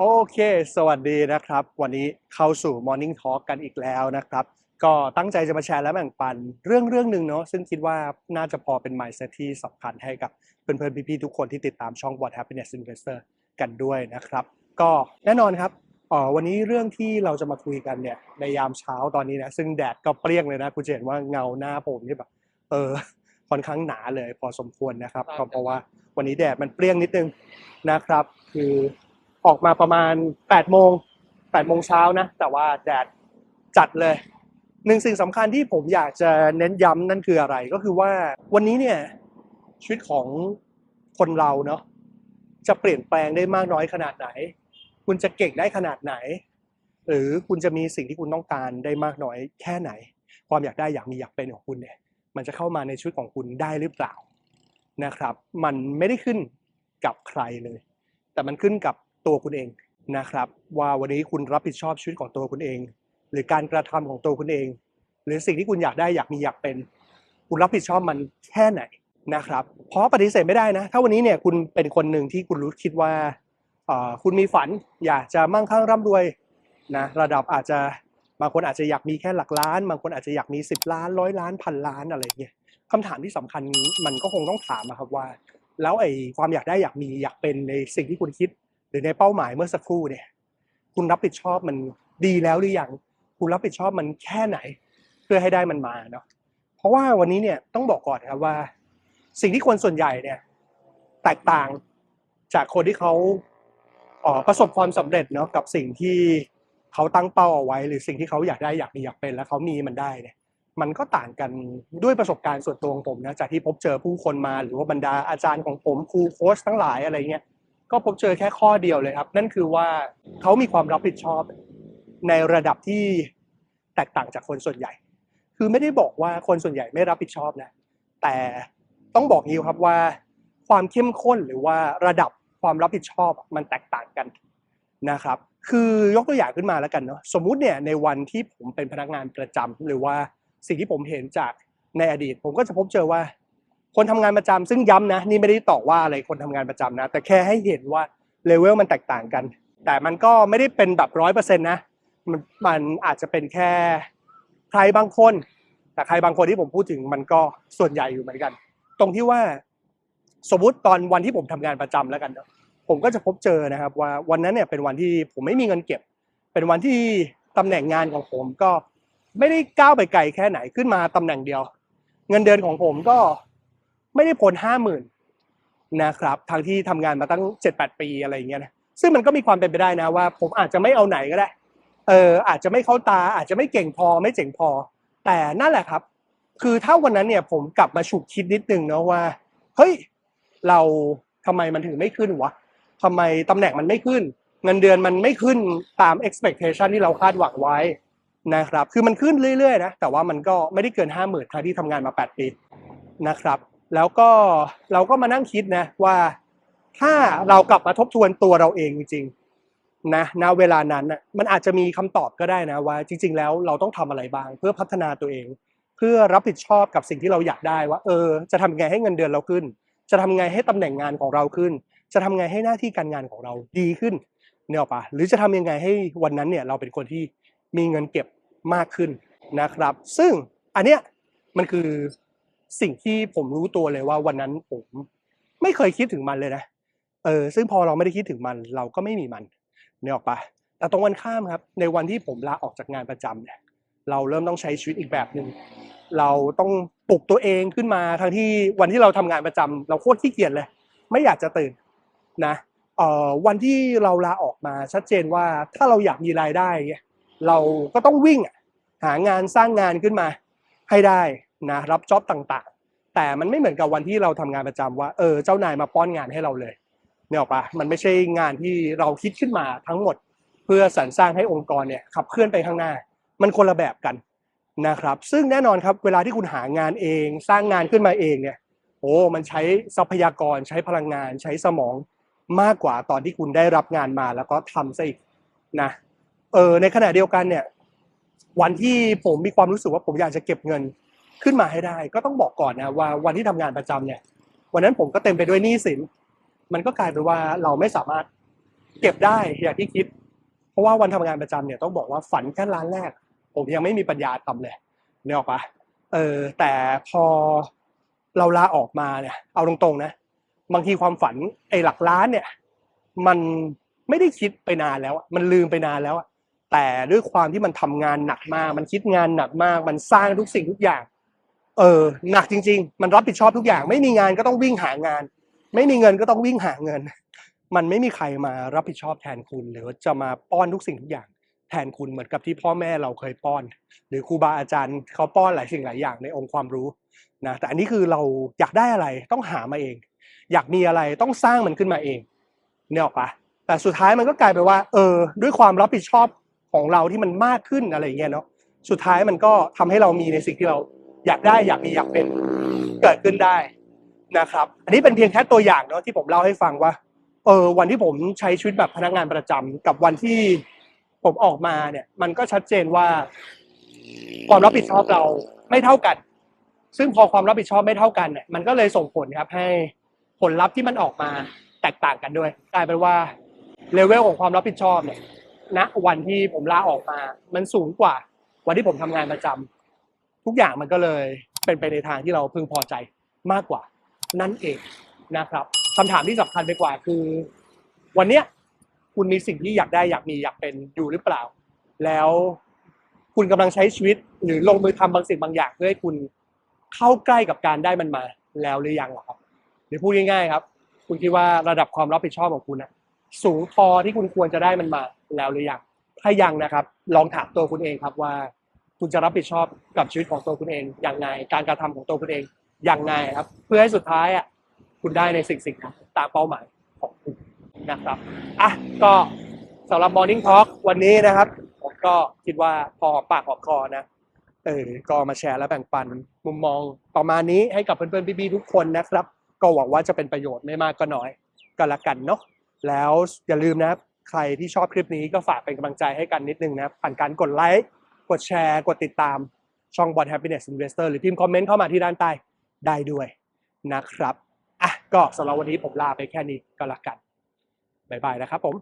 โอเค สวัสดีนะครับ วันนี้เข้าสู่ Morning Talk กันอีกแล้วนะครับ ก็ตั้งใจจะมาแชร์และแบ่งปันเรื่องเรื่องหนึ่งเนาะซึ่งคิดว่าน่าจะพอเป็น mindset ที่สำคัญให้กับเพื่อนๆ พี่ๆ ทุกคนที่ติดตามช่อง What Happiness Investor กันด้วยนะครับ ก็แน่นอนครับเอ่อวันนี้เรื่องที่เราจะมาคุยกันเนี่ยในยามเช้าตอนนี้นะซึ่งแดดก็เปรี้ยงเลยนะคุณจะเห็นว่าเงาหน้าผมนี่แบบเออค่อนข้างหนาเลยพอสมควรนะครับก็เพราะว่าวันนี้แดดมันเปรี้ยงนิดนึงนะครับ คือ ออกมาประมาณ8โมง8โมงเช้านะ แต่ว่าแดดจัดเลยหนึ่งสิ่งสำคัญที่ผมอยากจะเน้นย้ำนั่นคืออะไรก็คือว่าวันนี้เนี่ยชีวิตของคนเราเนาะจะเปลี่ยนแปลงได้มากน้อยขนาดไหน คุณจะเก่งได้ขนาดไหน หรือคุณจะมีสิ่งที่คุณต้องการได้มากน้อยแค่ไหน ความอยากได้อยากมีอยากเป็นของคุณเนี่ย มันจะเข้ามาในชีวิตของคุณได้หรือเปล่านะครับ มันไม่ได้ขึ้นกับใครเลย แต่มันขึ้นกับ ตัวคุณเองนะครับ ว่าวันนี้คุณรับผิดชอบชีวิตของตัวคุณเอง หรือการกระทำของตัวคุณเอง หรือสิ่งที่คุณอยากได้อยากมีอยากเป็น คุณรับผิดชอบมันแค่ไหนนะครับ เพราะปฏิเสธไม่ได้นะ ถ้าวันนี้เนี่ยคุณเป็นคนหนึ่งที่คุณรู้คิดว่าคุณมีฝันอยากจะมั่งคั่งร่ำรวยนะระดับอาจจะบางคนอาจจะอยากมีแค่หลักล้าน บางคนอาจจะอยากมี 10 ล้านร้อยล้านพันล้านอะไรเงี้ยคำถามที่สำคัญนี้มันก็คงต้องถามอะครับว่า แล้วไอ้ความอยากได้อยากมีอยากเป็นในสิ่งที่คุณคิด รือในเป้าหมายเมื่อสักครู่เนี่ยคุณรับผิดชอบมันดีแล้วหรือยังคุณรับผิดชอบมันแค่ไหน เพื่อให้ได้มันมาเนาะเพราะว่าวันนี้เนี่ยต้องบอกก่อนครับว่า สิ่งที่คนส่วนใหญ่เนี่ยแตกต่างจากคนที่เขาประสบความสำเร็จเนาะกับสิ่งที่เขาตั้งเป้าเอาไว้ หรือสิ่งที่เขาอยากได้อยากมีอยากเป็น แล้วเขามีมันได้เนี่ยมันก็ต่างกันด้วยประสบการณ์ส่วนตัวของผมนะจากที่พบเจอผู้คนมาหรือว่าบรรดาอาจารย์ของผมครูโค้ชทั้งหลายอะไรเงี้ย ก็พบเจอแค่ข้อเดียวเลยครับ นั่นคือว่าเขามีความรับผิดชอบในระดับที่แตกต่างจากคนส่วนใหญ่ คือไม่ได้บอกว่าคนส่วนใหญ่ไม่รับผิดชอบนะ แต่ต้องบอกงี้ครับว่าความเข้มข้นหรือว่าระดับความรับผิดชอบมันแตกต่างกันนะครับ คือยกตัวอย่างขึ้นมาแล้วกันเนาะ สมมุติเนี่ยในวันที่ผมเป็นพนักงานประจำหรือว่าสิ่งที่ผมเห็นจากในอดีต ผมก็จะพบเจอว่า คนทำงานประจำซึ่งย้ำนะนี่ไม่ได้ต่อว่าอะไรคนทำงานประจำนะ แต่แค่ให้เห็นว่าเลเวลมันแตกต่างกัน แต่มันก็ไม่ได้เป็นแบบร้อยเปอร์เซ็นต์นะมันมันอาจจะเป็นแค่ใครบางคน แต่ใครบางคนที่ผมพูดถึงมันก็ส่วนใหญ่อยู่เหมือนกัน ตรงที่ว่าสมมติตอนวันที่ผมทำงานประจำแล้วกันเนอะผมก็จะพบเจอนะครับว่าวันนั้นเนี่ยเป็นวันที่ผมไม่มีเงินเก็บ เป็นวันที่ตำแหน่งงานของผมก็ไม่ได้ก้าวไปไกลแค่ไหนขึ้นมาตำแหน่งเดียว เงินเดือนของผมก็ ไม่ได้พ้นห้าหมื่นนะครับทางที่ทำงานมาตั้งเจ็ดแปดปีอะไรอย่างเงี้ยนะซึ่งมันก็มีความเป็นไปได้นะว่า ผมอาจจะไม่เอาไหนก็ได้ เอออาจจะไม่เข้าตา อาจจะไม่เก่งพอไม่เจ๋งพอ แต่นั่นแหละครับ คือถ้าวันนั้นเนี่ยผมกลับมาฉุกคิดนิดนึงเนาะว่าเฮ้ยเราทำไมมันถึงไม่ขึ้นวะทำไมตำแหน่งมันไม่ขึ้น เงินเดือนมันไม่ขึ้นตาม expectation ที่เราคาดหวังไว้นะครับ คือมันขึ้นเรื่อยๆนะแต่ว่ามันก็ไม่ได้เกินห้าหมื่นทั้งที่ทำงานมา 8 ปีนะครับ แล้วก็เราก็มานั่งคิดนะว่าถ้าเรากลับมาทบทวนตัวเราเองจริงๆนะณเวลานั้นน่ะมันอาจจะมีคำตอบก็ได้นะว่าจริง ๆ แล้วเราต้องทำอะไรบ้าง เพื่อพัฒนาตัวเอง เพื่อรับผิดชอบกับสิ่งที่เราอยากได้ว่า เออ จะทำยังไงให้เงินเดือนเราขึ้น จะทำยังไงให้ตำแหน่งงานของเราขึ้น จะทำยังไงให้หน้าที่การงานของเราดีขึ้นเนี่ยปะหรือจะทำยังไงให้วันนั้นเนี่ยเราเป็นคนที่มีเงินเก็บมากขึ้นนะครับ ซึ่งอันเนี้ยมันคือ สิ่งที่ผมรู้ตัวเลยว่าวันนั้นผมไม่เคยคิดถึงมันเลยนะเออซึ่งพอเราไม่ได้คิดถึงมันเราก็ไม่มีมันเนี่ยหรอกปะแต่ตรงกันข้ามครับ ในวันที่ผมลาออกจากงานประจำเนี่ยเราเริ่มต้องใช้ชีวิตอีกแบบหนึ่งเราต้องปลุกตัวเองขึ้นมาทั้งที่วันที่เราทำงานประจำเราโคตรขี้เกียจเลย ไม่อยากจะตื่นนะเอ่อวันที่เราลาออกมาชัดเจนว่าถ้าเราอยากมีรายได้ เราก็ต้องวิ่งหางานสร้างงานขึ้นมาให้ได้ นะรับจ็อบต่างๆ แต่มันไม่เหมือนกับวันที่เราทำงานประจำว่าเออเจ้านายมาป้อนงานให้เราเลยเนี่ยหรอกปะมันไม่ใช่งานที่เราคิดขึ้นมาทั้งหมด เพื่อสรรสร้างให้องค์กรเนี่ยขับเคลื่อนไปข้างหน้า มันคนละแบบกันนะครับซึ่งแน่นอนครับเวลาที่คุณหางานเองสร้างงานขึ้นมาเองเนี่ยโอ้มันใช้ทรัพยากรใช้พลังงานใช้สมองมากกว่าตอนที่คุณได้รับงานมาแล้วก็ทำซะอีกนะเออในขณะเดียวกันเนี่ยวันที่ผมมีความรู้สึกว่าผมอยากจะเก็บเงิน ขึ้นมาให้ได้ ก็ต้องบอกก่อนนะว่าวันที่ทำงานประจำเนี่ย วันนั้นผมก็เต็มไปด้วยหนี้สิน มันก็กลายเป็นว่าเราไม่สามารถเก็บได้อย่างที่คิด เพราะว่าวันทำงานประจำเนี่ยต้องบอกว่าฝันแค่ร้านแรก ผมยังไม่มีปัญญาทำเลยเนี่ยออกปะเออแต่พอเราลาออกมาเนี่ยเอาตรงๆนะ บางทีความฝันไอ้หลักล้านเนี่ย มันไม่ได้คิดไปนานแล้วมันลืมไปนานแล้วแต่ด้วยความที่มันทำงานหนักมาก มันคิดงานหนักมาก มันสร้างทุกสิ่งทุกอย่าง เออหนักจริง ๆ มันรับผิดชอบทุกอย่าง ไม่มีงานก็ต้องวิ่งหางาน ไม่มีเงินก็ต้องวิ่งหาเงิน มันไม่มีใครมารับผิดชอบแทนคุณ หรือจะมาป้อนทุกสิ่งทุกอย่าง แทนคุณเหมือนกับที่พ่อแม่เราเคยป้อน หรือครูบาอาจารย์เขาป้อนหลายสิ่งหลายอย่างในองค์ความรู้นะแต่อันนี้คือเราอยากได้อะไรต้องหามาเอง อยากมีอะไรต้องสร้างมันขึ้นมาเองเนี่ยหรอกปะแต่สุดท้ายมันก็กลายไปว่า เออ ด้วยความรับผิดชอบของเราที่มันมากขึ้นอะไรเงี้ยเนาะสุดท้ายมันก็ทำให้เรามีในสิ่งที่เรา อยากได้อยากมีอยากเป็นเกิดขึ้นได้นะครับ อันนี้เป็นเพียงแค่ตัวอย่างเนาะที่ผมเล่าให้ฟังว่าเออวันที่ผมใช้ชีวิตแบบพนักงานประจำกับวันที่ผมออกมาเนี่ย มันก็ชัดเจนว่า ความรับผิดชอบเราไม่เท่ากัน ซึ่งพอความรับผิดชอบไม่เท่ากันเนี่ยมันก็เลยส่งผลครับ ให้ผลลัพธ์ที่มันออกมาแตกต่างกันด้วยกลายเป็นว่าเลเวลของความรับผิดชอบเนี่ยณวันที่ผมลาออกมา มันสูงกว่า วันที่ผมทำงานประจำ ทุกอย่างมันก็เลยเป็นไปในทางที่เราพึงพอใจมากกว่า นั่นเองนะครับคำถามที่สำคัญไปกว่าคือ วันเนี้ยคุณมีสิ่งที่อยากได้อยากมีอยากเป็นอยู่หรือเปล่า แล้วคุณกำลังใช้ชีวิตหรือลงมือทำบางสิ่งบางอย่างเพื่อให้คุณเข้าใกล้กับการได้มันมาแล้วหรือยังล่ะครับ หรือพูดง่ายๆครับ คุณคิดว่าระดับความรับผิดชอบของคุณนะสูงพอที่คุณควรจะได้มันมาแล้วหรือยังถ้ายังนะครับ ลองถามตัวคุณเองครับว่า คุณจะรับผิดชอบกับชีวิตของตัวคุณเองอย่างไง การกระทำของตัวคุณเองอย่างไงครับ เพื่อให้สุดท้ายอะคุณได้ในสิ่งสิ่งนั้นตามเป้าหมายของคุณนะครับอะก็สำหรับ Morning Talk วันนี้นะครับผมก็คิดว่าพอหอมปากหอมคอนะเออก็มาแชร์และแบ่งปันมุมมองประมาณนี้ให้กับเพื่อนๆพี่ๆทุกคนนะครับ ก็หวังว่าจะเป็นประโยชน์ไม่มากก็น้อยก็แล้วกันเนาะแล้วอย่าลืมนะครับ ใครที่ชอบคลิปนี้ก็ฝากเป็นกำลังใจให้กันนิดนึงนะผ่านการกดไลค์ กดแชร์ กดติดตามช่อง Bot Happiness Investor หรือพิมพ์คอมเมนต์เข้ามาที่ด้านใต้ได้ด้วยนะครับ อะก็สำหรับวันนี้ผมลาไปแค่นี้ก็แล้วกัน บ๊ายบายนะครับผม